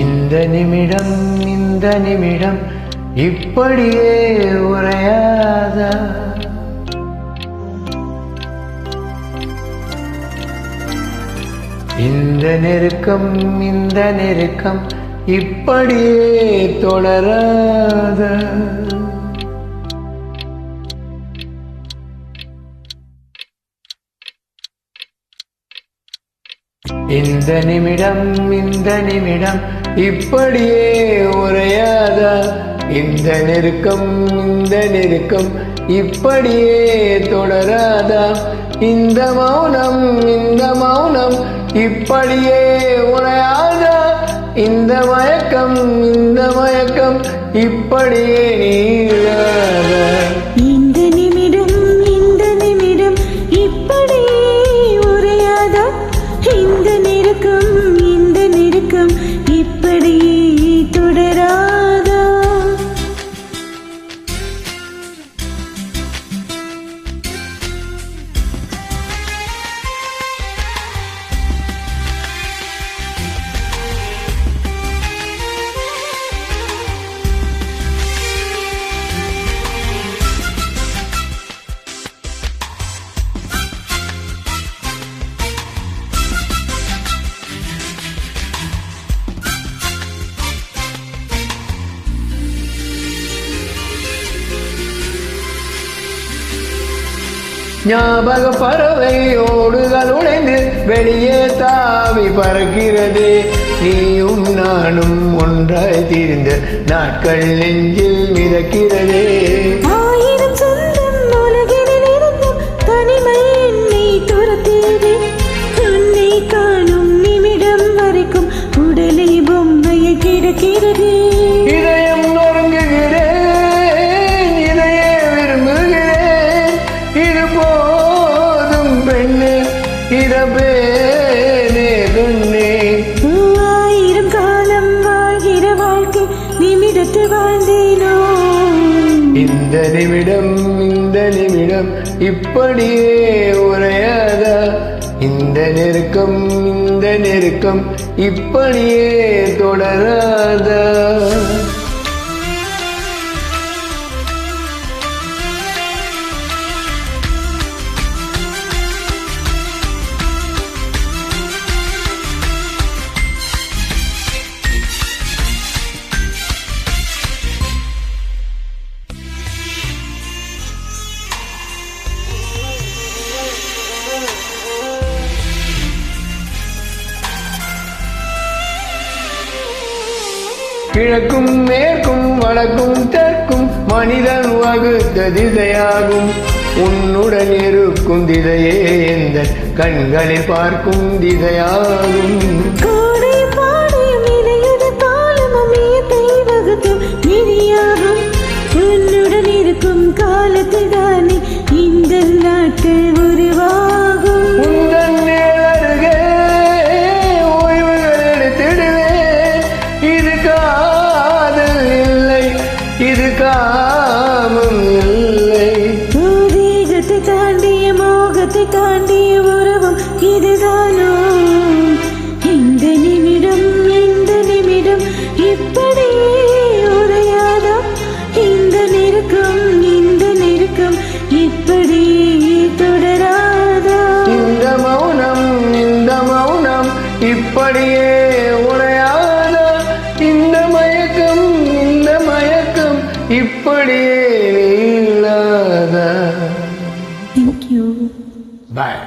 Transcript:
இந்த நிமிடம் இந்த நிமிடம் இப்படியே உரையாதா இந்த நெருக்கம் இந்த நெருக்கம் இப்படியே தொடராத. இந்த நிமிடம் இந்த நிமிடம் இப்படியே உரையாதா இந்த நெருக்கம் இந்த நெருக்கம் இப்படியே தொடராதா இந்த மௌனம் இந்த மௌனம் இப்படியே உரையாதா இந்த மயக்கம் இந்த மயக்கம் இப்படியே நீளாதா ஞாபக பறவை ஓடுகள் உடைந்து வெளியே தாவி பறக்கிறது. நீயும் நானும் ஒன்றாய் தீர்ந்த நாட்கள் நெஞ்சில் மிதக்கிறதே. இதபேனே கண்ணே ஆயிரம் காலம் வாழ்கிற வாழ்க்கை நிமிடத்து வாழ்ந்தேனோ? இந்த நிமிடம் இந்த நிமிடம் இப்படியே உரையாதா. இந்த நெருக்கம் இந்த நெருக்கம் இப்படியே தொடராதா. கிழக்கும் மேற்கும் வடக்கும் தெற்கும் மனிதன் வகுத்த திசையாகும். உன்னுடன் இருக்கும் திசையே எந்த கண்களில் பார்க்கும் திசையாகும். காமம் இல்லை தேகத்தை தாண்டிய மோகத்தை தாண்டிய உறவும் இதுதான். இப்படியே நீளாதா தேங்க்யூ பாய்